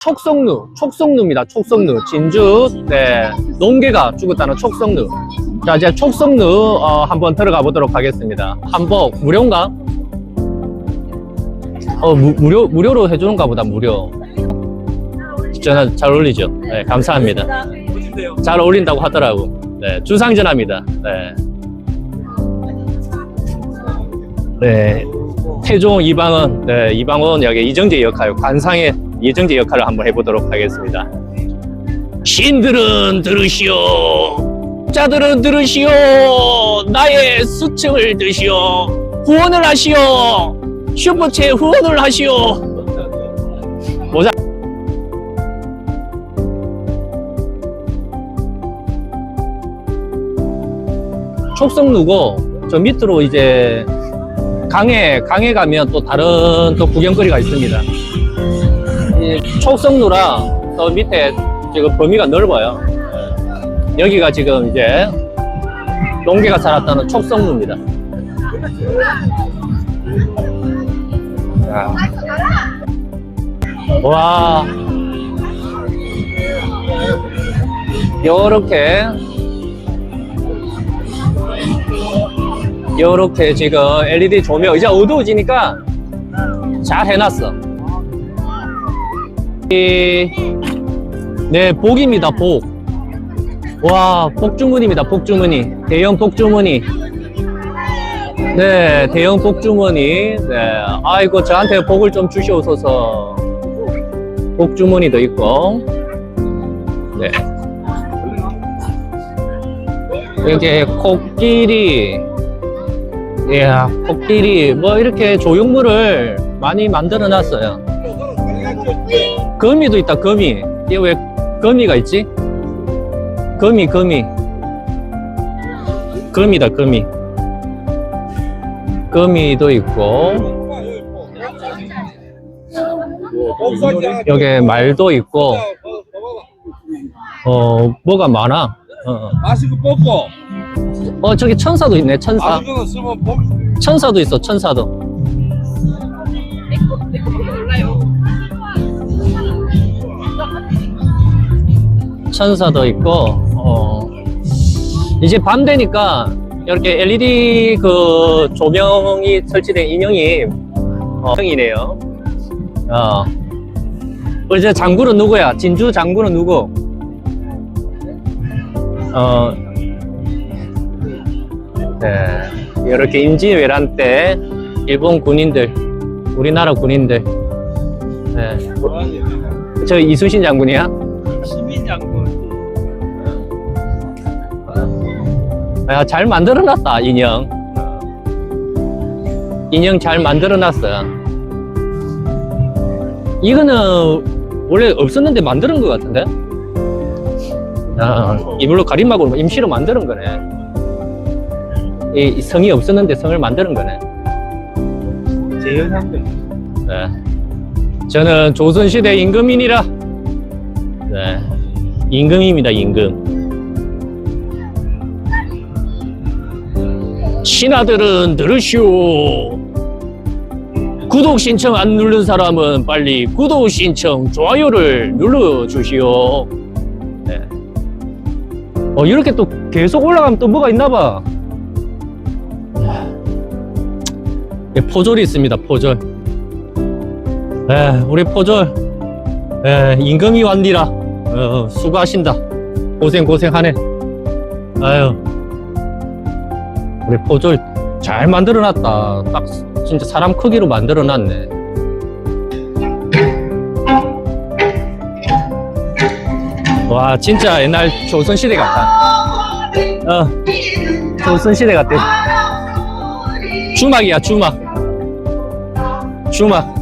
촉성루, 촉성루입니다. 촉성루. 진주, 네. 농개가 죽었다는 촉성루. 자, 이제 촉성루, 어, 한번 들어가 보도록 하겠습니다. 한복, 무료인가? 어, 무, 무료, 무료로 해주는가 보다, 무료. 저는 잘 어울리죠? 네, 감사합니다. 잘 어울린다고 하더라고. 네, 주상전합니다. 네. 네. 태종 이방원, 네, 이방원 역의 이정재 역할, 관상의 이정재 역할을 한번 해보도록 하겠습니다. 신들은 들으시오. 자들은 들으시오. 나의 수청을 드시오. 후원을 하시오. 슈퍼챗 후원을 하시오. 모자. 촉성루고 저 밑으로 이제 강에 강에 가면 또 다른 또 구경거리가 있습니다. 이 촉성루랑 또 밑에 지금 범위가 넓어요. 예. 여기가 지금 이제 농개가 살았다는 촉성루입니다. 자. 와. 요렇게 요렇게 지금 LED 조명 이제 어두워지니까 잘 해놨어 이, 네 복입니다 복 와 복주머니입니다 복주머니 대형 복주머니 네 대형 복주머니 네. 아이고 저한테 복을 좀 주시옵소서. 복주머니도 있고. 네. 이렇게 코끼리. 이야, 코끼리, 뭐, 이렇게 조형물을 많이 만들어 놨어요. 거미도 있다, 거미. 이게 왜 거미가 있지? 거미, 거미. 거미다, 거미. 거미도 있고, 여기 말도 있고, 어, 뭐가 많아. 어, 어. 마시고 뽑고 어, 저기 천사도 있네, 천사. 천사도 있어, 천사도. 천사도 있고, 어, 이제 밤 되니까 이렇게 LED 그 조명이 설치된 인형이, 어, 형이네요. 어. 이제 장군은 누구야? 진주 장군은 누구? 어, 네, 이렇게 임진왜란 때 일본 군인들, 우리나라 군인들, 네, 저 이순신 장군이야? 야, 잘 만들어놨다 인형. 인형 잘 만들어놨어. 이거는 원래 없었는데 만드는 것 같은데? 아, 이불로 가림막으로 임시로 만드는 거네. 이, 이 성이 없었는데 성을 만드는 거네. 재현상들 네. 저는 조선시대 임금이니라. 네. 임금입니다, 임금. 신하들은 들으시오. 구독 신청 안 누른 사람은 빨리 구독 신청, 좋아요를 눌러주시오. 네. 어, 이렇게 또 계속 올라가면 또 뭐가 있나 봐. 예, 포졸이 있습니다, 포졸. 에, 우리 포졸, 에, 임금이 왔니라. 어, 수고하신다. 고생, 고생하네. 아유. 우리 포졸 잘 만들어 놨다. 딱 진짜 사람 크기로 만들어 놨네. 와, 진짜 옛날 조선시대 같다. 어, 조선시대 같대. 주막이야, 주막. 주막.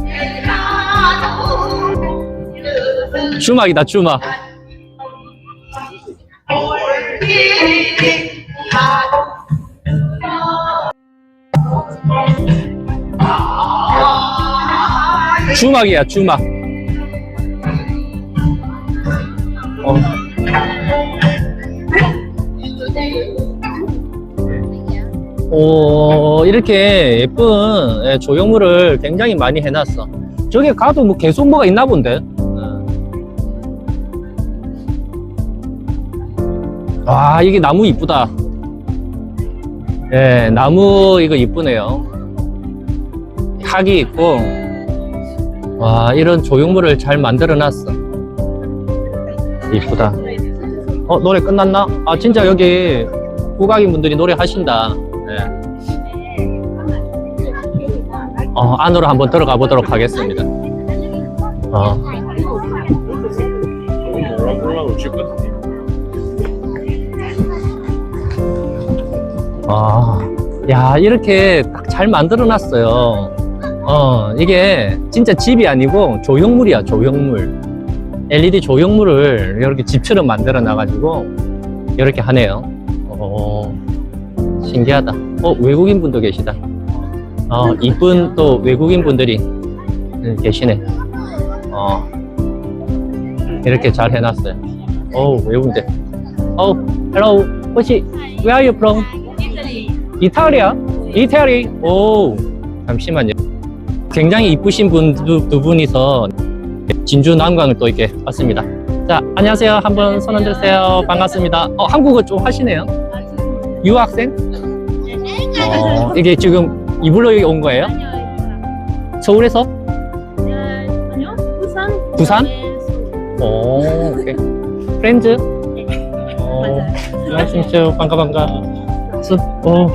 주막이다, 주막. 주막이야 주막. 어. 오 이렇게 예쁜 예, 조형물을 굉장히 많이 해놨어. 저기 가도 뭐 계속 뭐가 있나 본데? 와 이게 나무 이쁘다. 예 나무 이거 이쁘네요. 학이 있고. 와, 이런 조형물을 잘 만들어 놨어. 이쁘다. 어, 노래 끝났나? 아, 진짜 여기 국악인 분들이 노래 하신다. 예. 어, 안으로 한번 들어가 보도록 하겠습니다. 어. 아, 야, 이렇게 딱 잘 만들어 놨어요. 어, 이게 진짜 집이 아니고 조형물이야, 조형물. LED 조형물을 이렇게 집처럼 만들어 놔가지고 이렇게 하네요. 어, 신기하다. 어, 외국인 분도 계시다. 어, 이쁜 또 외국인 분들이 계시네. 어, 이렇게 잘 해놨어요. 어, 외국인들. 어, hello. 혹시 where are you from? 이탈리아? 이태리? 오, 잠시만요. 굉장히 이쁘신 분 두 분이서 진주 남강을 또 이렇게 왔습니다. 자, 안녕하세요. 한번 손 흔들세요. 반갑습니다. 어, 한국어 좀 하시네요. 유학생? 어, 이게 지금 이불로 여기 온 거예요? 서울에서? 아니요, 부산. 부산? 네, 오, 오케이. 프렌즈? 어. 안녕하세요. 반가, 반가. 스, 어,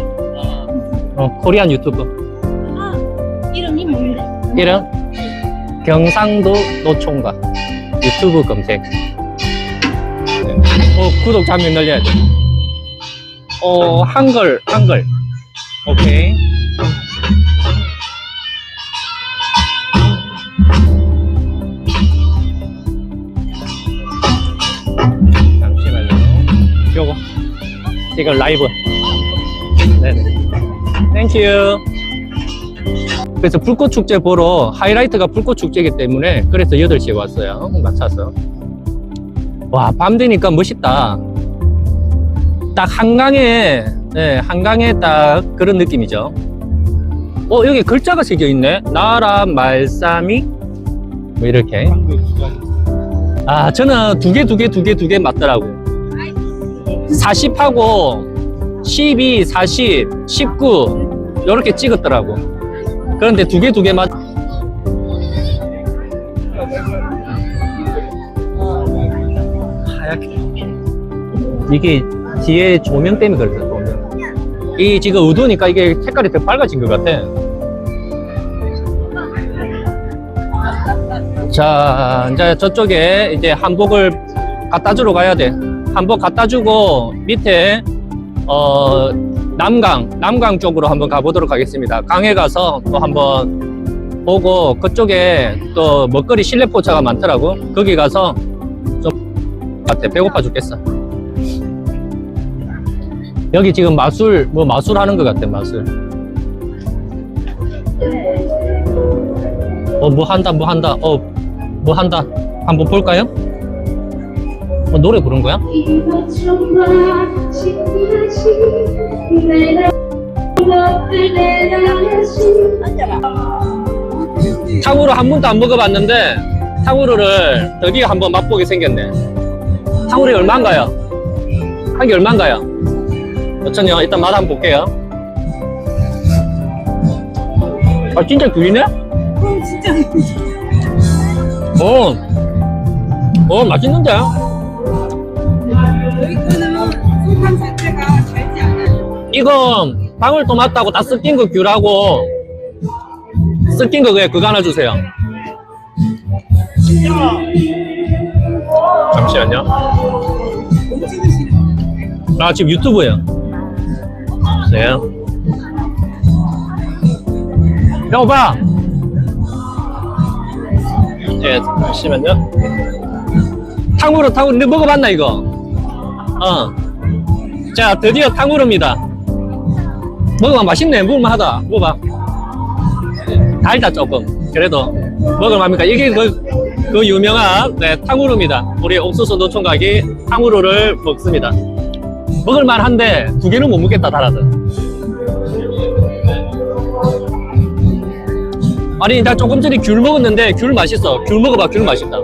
어, 코리안 유튜버. 이름? 경상도 노총각. 유튜브 검색. 어, 구독 자면 늘려야 돼 어, 한글 한글. 오케이. 잠시만요. 요거. 이거 라이브. 네네. 땡큐 그래서 불꽃 축제 보러 하이라이트가 불꽃 축제이기 때문에 그래서 8시에 왔어요. 맞춰서. 와, 밤 되니까 멋있다. 딱 한강에, 네, 한강에 딱 그런 느낌이죠. 어, 여기 글자가 새겨 있네. 나라 말싸미? 뭐 이렇게. 아, 저는 두 개, 두 개, 두 개, 두 개 맞더라고. 40하고 12, 40, 19 이렇게 찍었더라고. 그런데 두 개 두개 맞. 하얗게. 이게 뒤에 조명 때문에 그렇다. 조명. 이 지금 어두우니까 이게 색깔이 더 밝아진 것 같아. 자, 이제 저쪽에 이제 한복을 갖다 주러 가야 돼. 한복 갖다 주고 밑에 어 남강, 남강 쪽으로 한번 가보도록 하겠습니다. 강에 가서 또 한번 보고 그쪽에 또 먹거리 실내 포차가 많더라고. 거기 가서 좀 같아. 배고파 죽겠어. 여기 지금 마술, 뭐 마술 하는 것 같아, 마술. 어, 뭐 한다, 뭐 한다. 어, 뭐 한다. 한번 볼까요? 어, 노래 부른 거야? 탕후루 한 번도 안 먹어봤는데 탕후루를 드디어 한번 맛보게 생겼네. 탕후루 얼마인가요? 한 개 얼마인가요? 5천요. 일단 맛 한번 볼게요. 아 진짜 귤이네? 어, 진짜. 어, 어 맛있는데? 여기 거는 달지 않아요. 이거 방울토마토하고 다 섞인 거 귤하고 섞인 거 그래 그거 하나 주세요. 잠시만요. 나 지금 유튜브예요. 네. 야 오빠. 예, 잠시만요. 탕후루 탕후루 너 먹어봤나 이거? 어. 자 드디어 탕후루입니다. 먹으면 맛있네. 먹을만하다. 먹어봐. 달다 조금. 그래도 먹을만합니까? 이게 그, 그 유명한 네, 탕후루입니다. 우리 옥수수 노총각이 탕후루를 먹습니다. 먹을만한데 두 개는 못 먹겠다 달아서. 아니 나 조금 전에 귤 먹었는데 귤 맛있어. 귤 먹어봐. 귤 맛있다.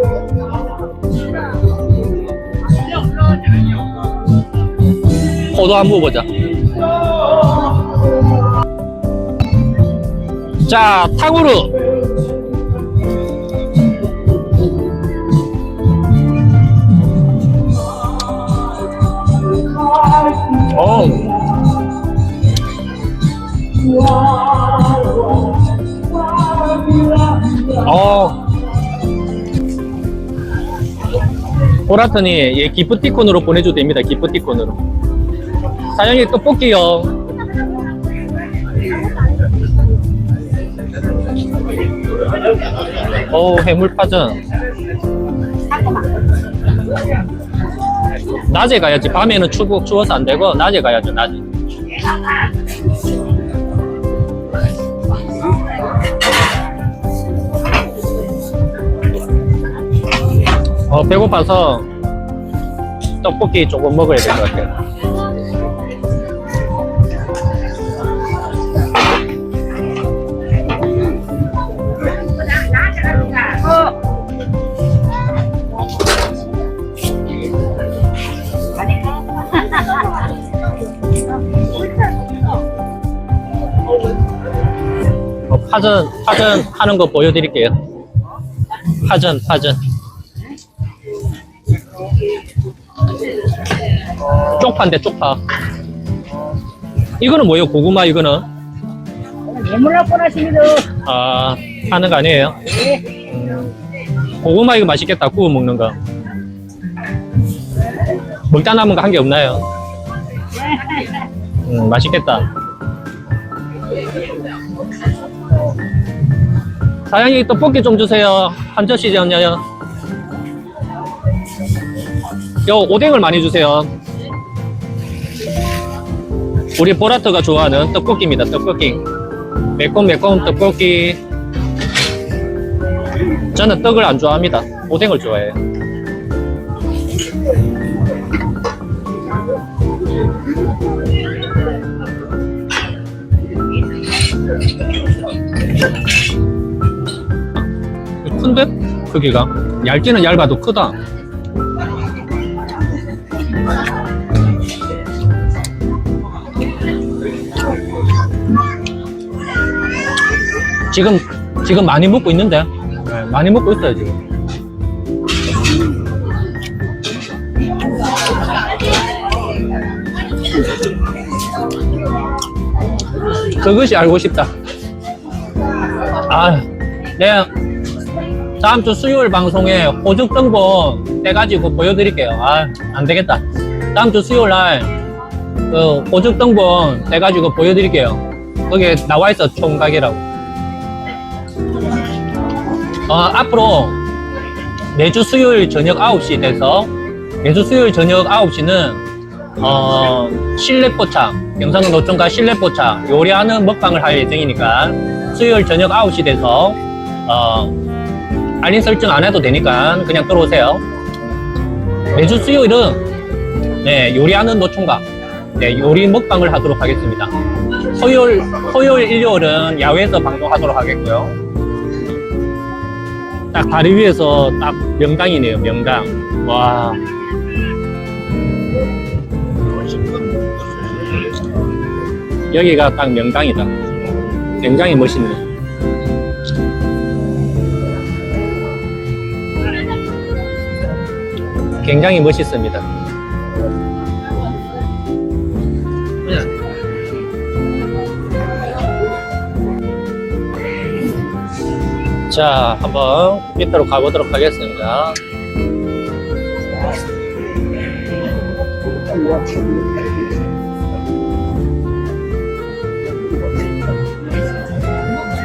포도 한번 보자. 자, 탕후루. 어. 어. 보라트니 예, 기프티콘으로 보내줘도 됩니다. 기프티콘으로. 사장님 떡볶이요. 오 해물파전. 낮에 가야지. 밤에는 추워, 추워서 안 되고 낮에 가야죠. 낮에. 어, 배고파서 떡볶이 조금 먹어야 될 것 같아요. 파전, 파전 하는 거 보여드릴게요. 파전, 파전. 쪽파인데, 쪽파. 이거는 뭐예요? 고구마, 이거는? 아, 하는 거 아니에요? 음, 고구마 이거 맛있겠다. 구워 먹는 거. 먹다 남은 거 한 개 없나요? 음, 맛있겠다. 사장님 떡볶이 좀 주세요. 한 접시전요. 요 오뎅을 많이 주세요. 우리 보라트가 좋아하는 떡볶이입니다. 떡볶이. 매콤 매콤 떡볶이. 저는 떡을 안 좋아합니다. 오뎅을 좋아해요. 큰데? 크기가? 얇지는 얇아도 크다. 지금, 지금 많이 먹고 있는데? 네, 많이 먹고 있어요, 지금. 그것이 알고 싶다. 아, 내가 다음 주 수요일 방송에 호적 등본 떼가지고 보여드릴게요. 아, 안 되겠다. 다음 주 수요일 날, 그, 호적 등본 떼가지고 보여드릴게요. 거기에 나와 있어, 총각이라고. 어, 앞으로 매주 수요일 저녁 9시 돼서 매주 수요일 저녁 9시는 어, 실내 포차, 영상은 노총과 실내 포차 요리하는 먹방을 할 예정이니까 수요일 저녁 9시 돼서 어, 알림 설정 안 해도 되니까 그냥 들어오세요. 매주 수요일은 네, 요리하는 노총각 네, 요리 먹방을 하도록 하겠습니다. 토요일, 토요일, 일요일은 야외에서 방송하도록 하겠고요. 딱 다리 위에서 딱 명당이네요, 명당. 와. 여기가 딱 명당이다. 굉장히 멋있네. 굉장히 멋있습니다. 자, 한번 밑으로 가보도록 하겠습니다.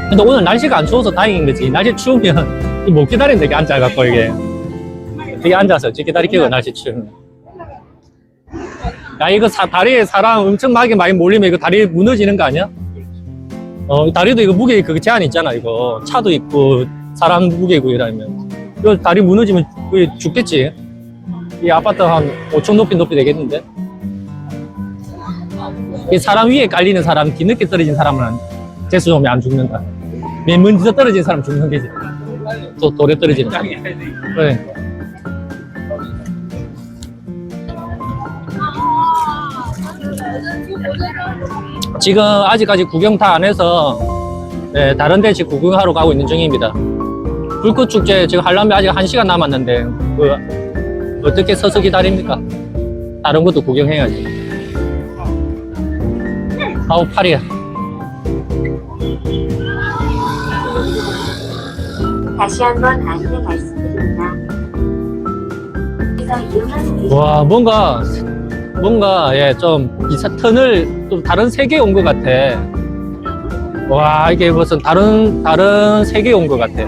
근데 오늘 날씨가 안 추워서 다행인 거지. 날씨 추우면 못 기다리는데 이게 앉아갖고 이게. 여기 앉아서 어찌 기다리겠고 날씨 추우면. 야, 이거 사, 다리에 사람 엄청나게 많이 몰리면 이거 다리 무너지는 거 아니야? 어, 다리도 이거 무게 그 제한 있잖아, 이거. 차도 있고, 사람 무게고 이러면. 이거 다리 무너지면 거의 죽겠지. 이 아파트 한 5층 높이 높이 되겠는데? 이 사람 위에 깔리는 사람, 뒤늦게 떨어진 사람은 재수 좀안 죽는다. 맨 먼저 떨어진 사람 죽는 게지. 또 돌에 떨어지는 사람. 그 지금 아직까지 구경 다 안 해서 네, 다른 데 지금 구경하러 가고 있는 중입니다. 불꽃 축제 지금 하려면 아직 한 시간 남았는데 그 어떻게 서서 기다립니까? 다른 것도 구경해야지. 아우 팔이야. 다시 한번 안내 말씀드립니다. 와 뭔가 뭔가 예좀 기사 턴을 좀 다른 세계에 온 것 같아. 와 이게 무슨 다른 다른 세계에 온 것 같아.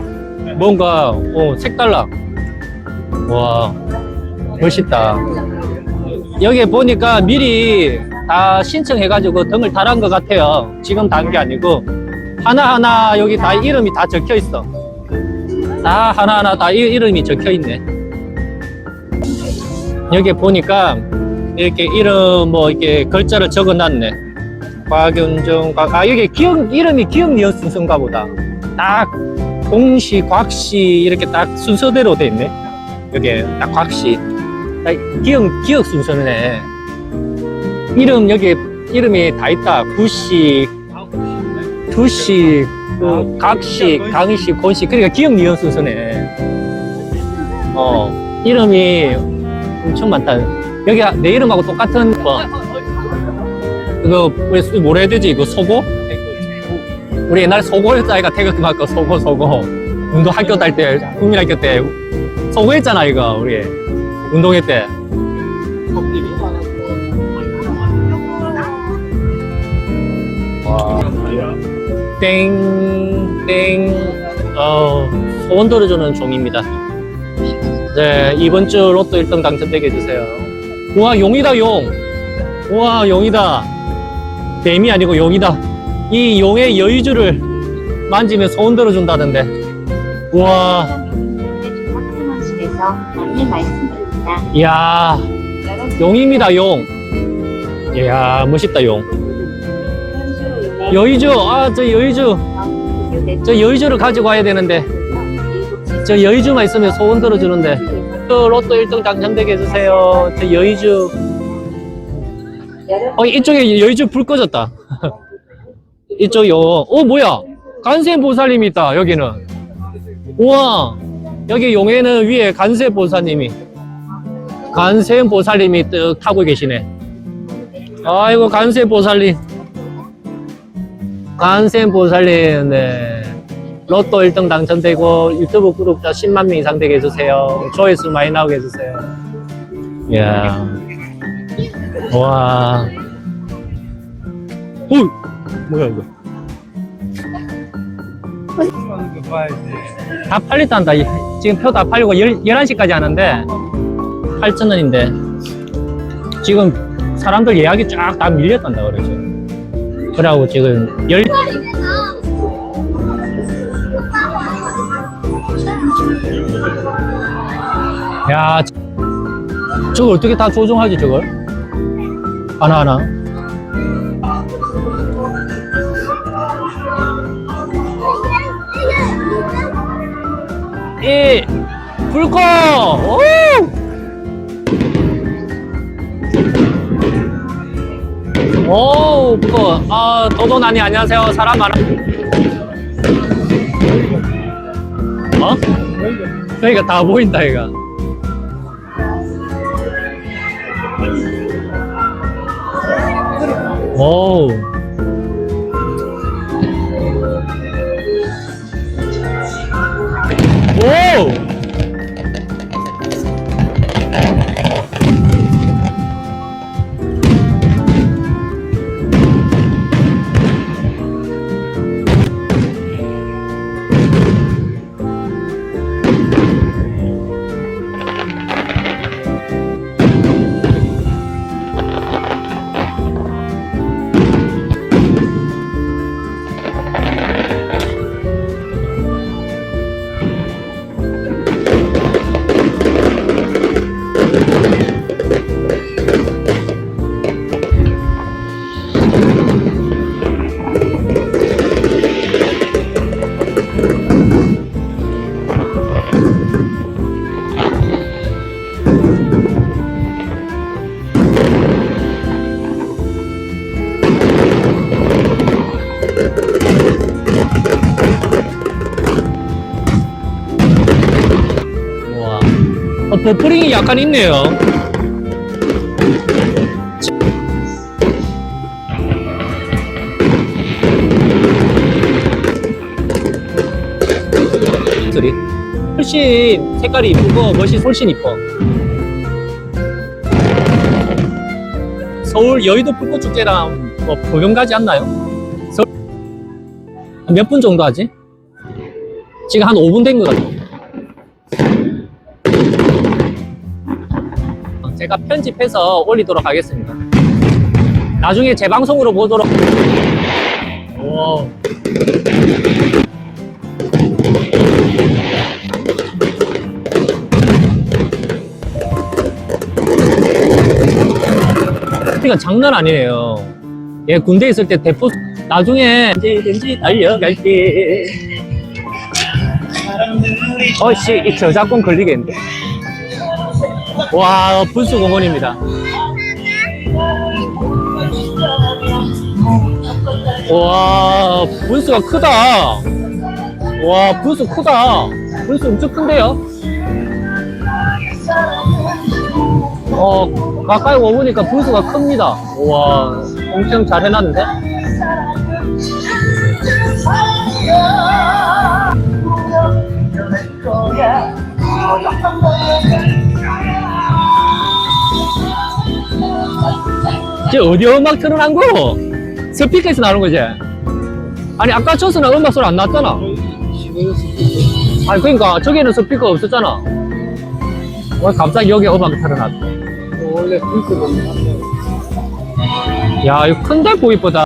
뭔가 어 색달라. 와 멋있다. 여기 보니까 미리 다 신청해가지고 등을 달한 것 같아요. 지금 단 게 아니고 하나하나 여기 다 이름이 다 적혀 있어. 다 하나하나 다 이- 이름이 적혀 있네. 여기 보니까 이렇게 이름 뭐 이렇게 글자를 적어 놨네. 곽윤정, 곽, 아, 여기 기억, 이름이 기억 니은 순서인가 보다. 딱, 공시, 곽시, 이렇게 딱 순서대로 돼 있네. 여기 딱 곽시. 딱 기억, 기억 순서네. 이름, 여기 이름이 다 있다. 구시, 두시, 그, 각시, 강시, 권시. 그러니까 기억 니은 순서네. 어, 이름이 엄청 많다. 여기 내 이름하고 똑같은 거. 그거 우리 수- 뭐라 해야 되지? 이거 소고? 우리 옛날 소고였다 아이가 태극기만 거 소고 소고. 운동 학교 다닐 때 국민학교 때 소고 했잖아 이거 우리 운동회 때. 와. 땡, 땡, 어, 소원 들어주는 종입니다. 네, 이번 주 로또 1등 당첨되게 해주세요. 우와, 용이다, 용. 우와, 용이다. 뱀이 아니고 용이다. 이 용의 여의주를 만지면 소원 들어준다던데. 우와. 이야, 용입니다, 용. 이야, 멋있다, 용. 여의주, 아, 저 여의주. 저 여의주를 가지고 와야 되는데. 저 여의주만 있으면 소원 들어주는데. 저 로또 1등 당첨되게 해주세요. 저 여의주. 어, 이쪽에 여의주 불 꺼졌다. 이쪽 요, 어, 뭐야? 간세보살님이 있다, 여기는. 우와, 여기 용에는 위에 간세보살님이. 간세보살님이 뜩 타고 계시네. 아이고, 간세보살님. 간세보살님, 네. 로또 1등 당첨되고 유튜브 구독자 10만 명 이상 되게 해주세요. 조회수 많이 나오게 해주세요. 이야. 와. 오! 뭐야, 이거. 다 팔렸단다. 이- 지금 표 다 팔리고 열, 11시까지 하는데 8,000원인데 지금 사람들 예약이 쫙 다 밀렸단다 그러죠. 그래갖고 지금 열 야, 저걸 어떻게 다 조종하지, 저걸? 하나하나. 이, 불꽃! 오! 오, 불꽃. 아, 도도나니, 안녕하세요. 사람 많아. 어? 그러니까 다 보인다, 이거. 오. 오! 버퍼링이 약간 있네요. 소리. 훨씬 색깔이 이쁘고 멋이 훨씬 이뻐. 서울 여의도 불꽃축제랑 뭐 보경 가지 않나요? 몇 분 정도 하지? 지금 한 5분 된 것 같아요. 제가 편집해서 올리도록 하겠습니다. 나중에 재방송으로 보도록. 오. 이건 장난 아니에요. 예, 군대 있을 때 대포, 나중에 언제든지 달려갈게. 어씨, 이 저작권 걸리겠는데. 와, 분수 공원입니다. 와, 분수가 크다. 와, 분수 크다. 분수 엄청 큰데요? 어, 가까이 와보니까 분수가 큽니다. 와, 엄청 잘 해놨는데? 쟤 어디 음악 틀어놓은 거? 스피커에서 나오는 거지? 아니, 아까 저서는 음악 소리 안 났잖아. 아니, 그러니까 저기는 스피커 없었잖아. 왜 갑자기 여기 음악 틀어놨대? 원래 불크는 야, 이거 큰데 보이보다.